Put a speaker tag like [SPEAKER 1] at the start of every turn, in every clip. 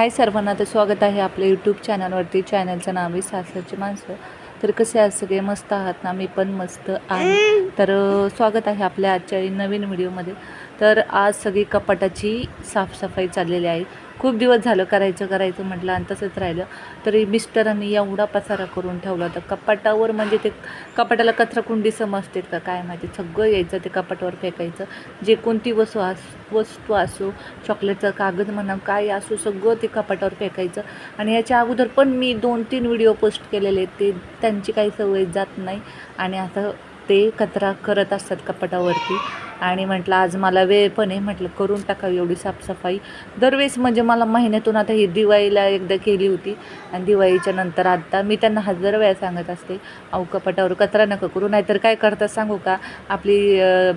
[SPEAKER 1] हाय सर्वांना तर स्वागत आहे आपल्या यूट्यूब चॅनलवरती चॅनलचं नाव आहे सासरची माणसं. तर कसे आहात? सगळे मस्त आहात ना? मी पण मस्त आहे. तर स्वागत आहे आपल्या आजच्या नवीन व्हिडिओमध्ये तर आज सगळी कपाटाची साफसफाई चाललेली आहे. खूप दिवस झालं करायचं करायचं म्हटलं आणि तसंच राहिलं. तरी मिस्टरांनी एवढा पसारा करून ठेवला होता. कपाटावर म्हणजे ते कपाटाला कचराकुंडी समजते का काय माहिती. सगळं यायचं ते कपाटावर फेकायचं. जे कोणती वस्तू अस वस्तू असो चॉकलेटचा कागद म्हणा काय असो सगळं ते कपाटावर फेकायचं. आणि याच्या अगोदर पण मी दोन तीन व्हिडिओ पोस्ट केलेले आहेत. ते त्यांची काही सवय जात नाही. आणि आता ते कचरा करत असतात कपाटावरती. आणि म्हटलं आज मला वेळ पण आहे. म्हटलं करून टाकावी एवढी साफसफाई. दरवेळेस म्हणजे मला महिन्यातून आता ही दिवाळीला एकदा केली होती. आणि दिवाळीच्या नंतर आत्ता मी त्यांना हजार वेळा सांगत असते अहो कपाटावर कचरा नका करू नाहीतर काय करतात सांगू का? आपली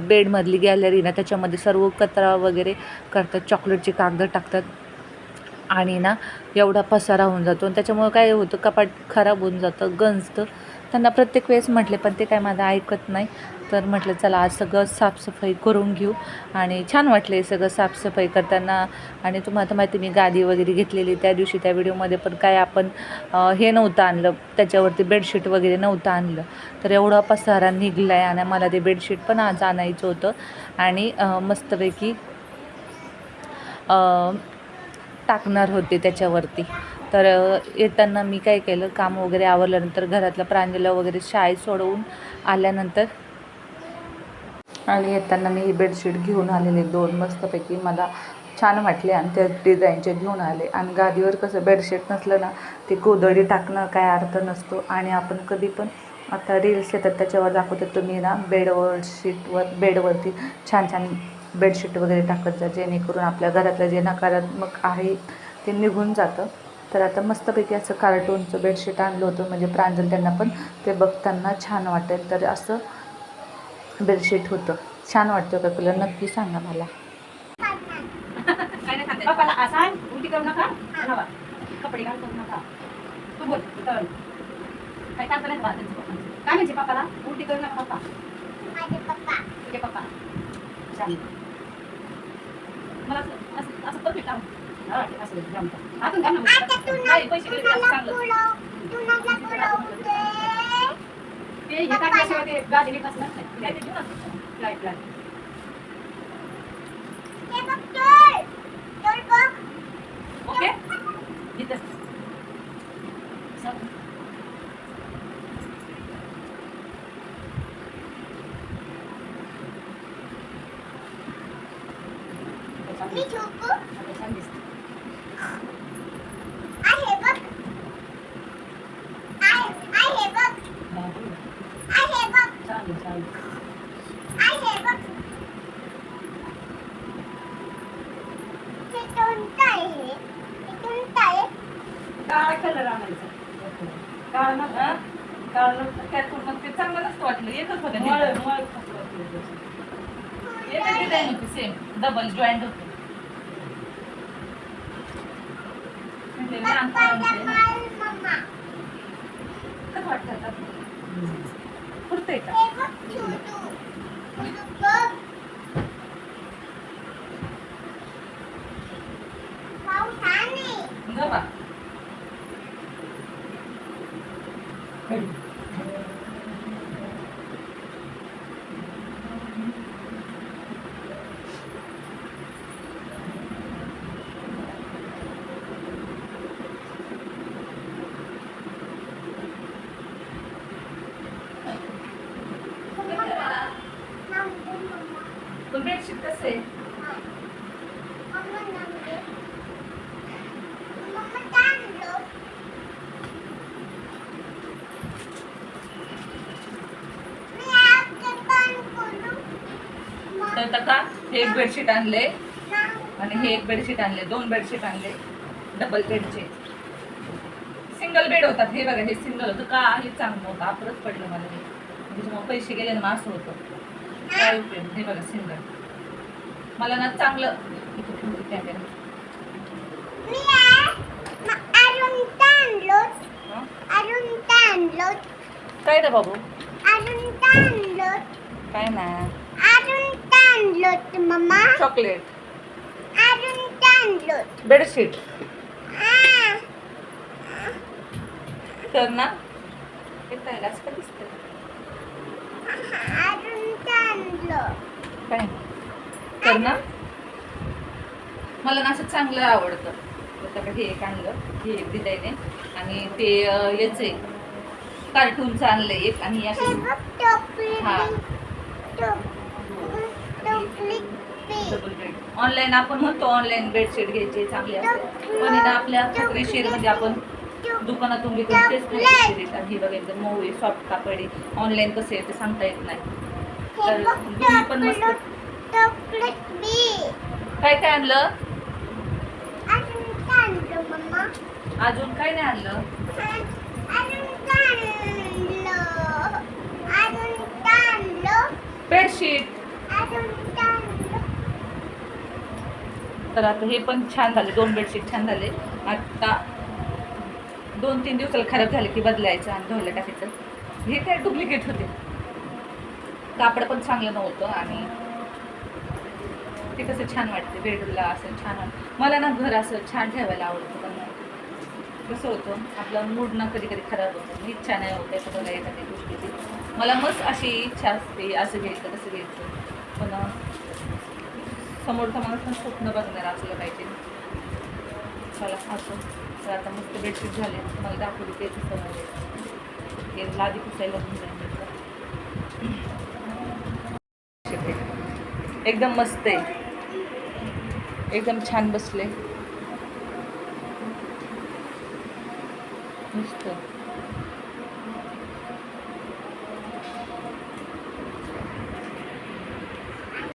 [SPEAKER 1] बेडमधली गॅलरी ना त्याच्यामध्ये सर्व कचरा वगैरे करतात चॉकलेटची कागद टाकतात. आणि ना एवढा पसारा होऊन जातो. आणि त्याच्यामुळं काय होतं कपाट खराब होऊन जातं गंजतं. त्यांना प्रत्येक वेळेस म्हटले पण ते काय माझं ऐकत नाही. तर म्हटलं चला आज सगळं साफसफाई करून घेऊ. आणि छान वाटले सगळं साफसफाई करताना. आणि तुम्हाला तर माहिती मी गादी वगैरे घेतलेली त्या दिवशी त्या व्हिडिओमध्ये पण काय आपण हे नव्हतं आणलं. त्याच्यावरती बेडशीट वगैरे नव्हतं आणलं. तर एवढा पसारा निघला आहे आणि मला ते बेडशीट पण आज आणायचं होतं. आणि मस्तपैकी टाकणार होते त्याच्यावरती. तर येताना मी काय केलं काम वगैरे आवरल्यानंतर घरातलं प्रांजला वगैरे शाळेत सोडवून आल्यानंतर आणि येताना मी ही बेडशीट घेऊन आलेले दोन मस्तपैकी. मला छान वाटले आणि त्या डिझाईनचे घेऊन आले. आणि गादीवर कसं बेडशीट नसलं ना ते गोदडी टाकणं काय अर्थ नसतो. आणि आपण कधी पण आता रील्स येतात त्याच्यावर दाखवतात तुम्ही ना बेडवर शीटवर बेडवरती छान छान बेडशीट वगैरे टाकत जा जेणेकरून आपल्या घरातलं जे नकारात्मक आहे ते निघून जातं. तर आता मस्तपैकी असं कार्टूनचं बेडशीट आणलं होतं म्हणजे प्रांजल त्यांना पण ते बघताना छान वाटेल. तर असं बेडशीट होतं. छान वाटतं का तुला? नक्की सांगा मला.
[SPEAKER 2] काय म्हणजे पप्पाला उलटी करू नका. पप्पा. पप्पा छान मला असं असं असं परफेक्ट काम हा, ठीक, असं जमतं. आतून घाल ना. नाही, पैसे गेले तर चांगलं. ते हे टाकल्याशिवाय ते गादी नीट नसणार नाही. काय ते घेऊन असतो. Light, light. ओके इथं चल. आता छान दिसतं. हा, बोल. छान आहे, छान आहे. काळा कलर आणायचा. काळा नका काळा त्यात पूर्ण ते चांगलं नसतं वाटलं. एकच होतं एकच डिझाईन होती. सेम डबल जॉईंट होतं लहान पोरांचे ना, कसं वाटतं आता? पुरतंय का गवा पण बेडशीट कसं आहे तर का हे एक बेडशीट आणले. आणि हे एक बेडशीट आणले. दोन बेडशीट आणले. डबल बेडचे सिंगल बेड होतात. हे बघा हे सिंगल होतं. का? हे चांगलं होतं. आपलंच पडलं मला हे. म्हणजे त्याच्यामुळे पैसे गेले ना मग असं होतं. काय उपयोग हे बघा सिंगल मला ना चांगलं कॅमेरा? काय रे बाबू? काय ना.
[SPEAKER 1] चॉकलेट. बेडशीट. तर ना हे पाहिलं असं का दिसतं काय? तर ना. मला ना असं चांगलं आवडतं. त्याच्याकडे हे एक आणलं. हे एक आहे आणि ते याचं आहे कार्टूनचं आणलं एक. आणि ऑनलाईन आपण म्हणतो ऑनलाईन बेडशीट घ्यायचे चांगले असते. पण इथं आपल्या खात्रीशीर म्हणजे आपण दुकानातून घेतो तेच बेडशीट येतात ही बघा एकदम मऊ आहे सॉफ्ट कापड. आहे ऑनलाईन कसं आहे ते सांगता येत नाही. तर पण मस्त काय काय आणलं? अजून काय नाही आणलं? बेडशीट. तर आता हे पण छान झाले दोन बेडशीट छान झाले. आता दोन तीन दिवसाला खराब झाले की बदलायचं आणि धुवायला टाकायचं. हे काय डुप्लिकेट होते. कापड पण चांगलं नव्हतं आणि ते कसं छान वाटते बेडरूमला असं छान वाटतं. मला ना घर असं छान ठेवायला आवडतं पण कसं होतं आपला मूड ना कधी कधी खराब होतो. इच्छा नाही होत असं बघा एखाद्या गोष्टीची मला मस्त अशी इच्छा असते असं घ्यायचं तसं घ्यायचं. पण समोरचा माणूस पण स्वप्न बघणार असलं पाहिजे. मला असं. तर आता मस्त बेडशीट झाले. मला दाखवली ते तसं ते हे लादी पुसायला पण जाईल. एकदम मस्त आहे. एकदम छान बसले. मस्त.